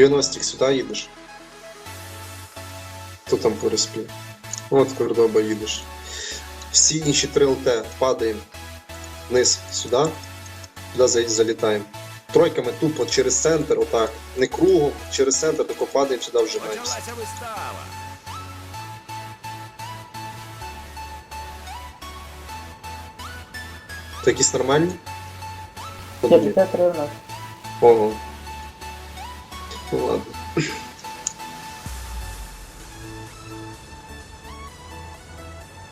Дев'яностик сюди їдеш. Хто там переспів? От Кордоба їдеш. Всі інші 3 ЛТ падаємо вниз сюди. Туди за- залітаємо. Тройками тупо через центр, отак. Не кругом, через центр, тако падаємо сюди вжимаємося. То якісь нормальні? Ого. Ну ладно.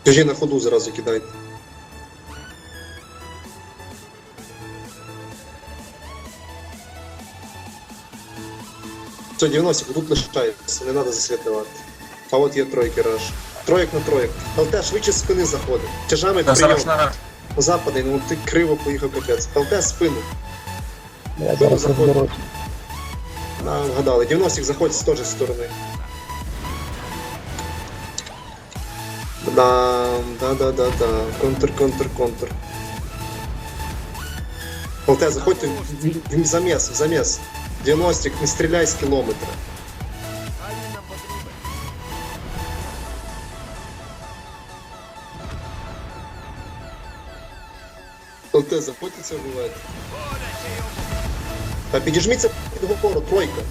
Кажи на ходу зразу кидайте. Все, 90 тут лишається, не треба засвятувати. А от є тройки раш. Троєк на троєк. ЛТ швидше з спини заходить. Тяжами Та прийом. зараз на ну ти криво поїхав капець. ЛТ спину. Я заходь. розберусь. Вгадали. 90 заходить з теж сторони. Да, да, да, да, да. Контр, контр, контр. ЛТ, заходьте в, в замес, в замес. 90 не стріляй з кілометра. ЛТ. Боляче йому. Та підіжміться під гору, тройка.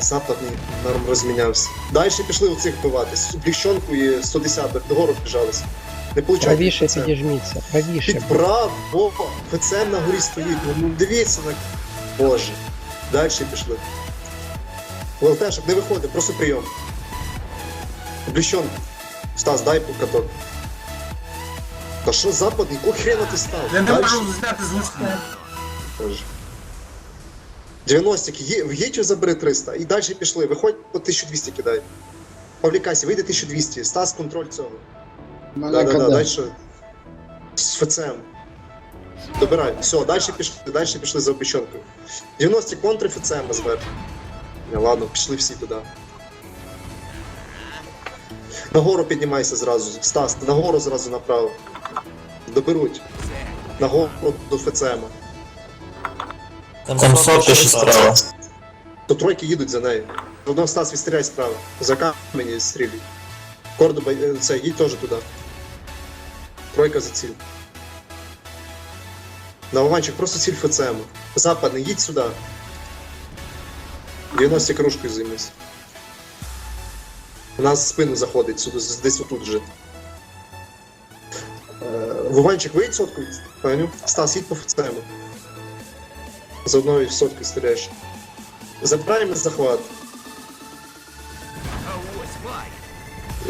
Западний норм розмінявся. Далі пішли оцих вбивати. Бліщонку і 110 догору біжалися. Не получається. Правіше підіжміться, правіше. Підправо, ФЦМ на горі стоїть. Ну, ну дивіться на. Боже. Далі пішли. ЛТшок не виходить, просто прийом. Бліщонку. Стас, дай каток. Та що западний? Кого хрена ти став? Я не можу зняти з листа. Боже. 90 є, в'їдь забери 300 і далі пішли. Виходь по 1200 кидай. Павлікасі, вийде 1200. Стас контроль цього. Да, да, да, далі. З ФЦМ. Добирай. Все, далі пішли, далі пішли за опеченкою. 90 контри ФЦМ зверху. Не, ладно, пішли всі туди. Нагору піднімайся зразу. Стас, нагору зразу направо. Доберуть. Нагору до ФЦМ. Там сотка ще справа. То тройки їдуть за нею. Одного Стас відстріляй справа. За камені стрілюй. Кордоба, е, це, їдь теж туди. Тройка за ціль. На Вованчик, просто ціль ФЦМ. Западний, їдь сюди. 90 кружкою займись. У нас спину заходить, сюди, десь отут вже. Е, Вованчик, виїдь сотку, поняв? Стас, їдь по ФЦМ. За одною соткою стріляєш. Забираємо захват.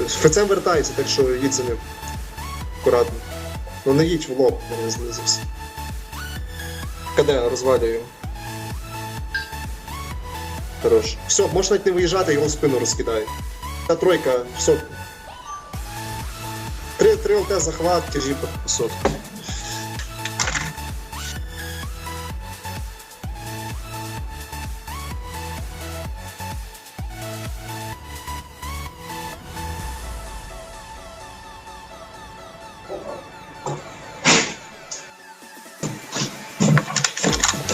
ФЦМ вертається, так що їдь за ним. Акуратно. Ну не їдь в лоб, не знизився. КД, розвалюю. Хорош. Все, можеш навіть не виїжджати, його в спину розкидаю. Та тройка, все. Три, три ЛТ захват, тяжі по сотку.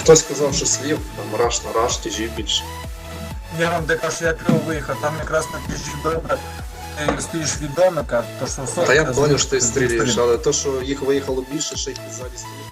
Хтось сказав, що слів, там раш на раш, тяжі більше. Я вам де кажу, я криво виїхав, там якраз на тяжі добре. Ти стоїш від домика, то що сотка... Та я поняв, що ти стріляєш, але то, що їх виїхало більше, ще й ззаді стоїть.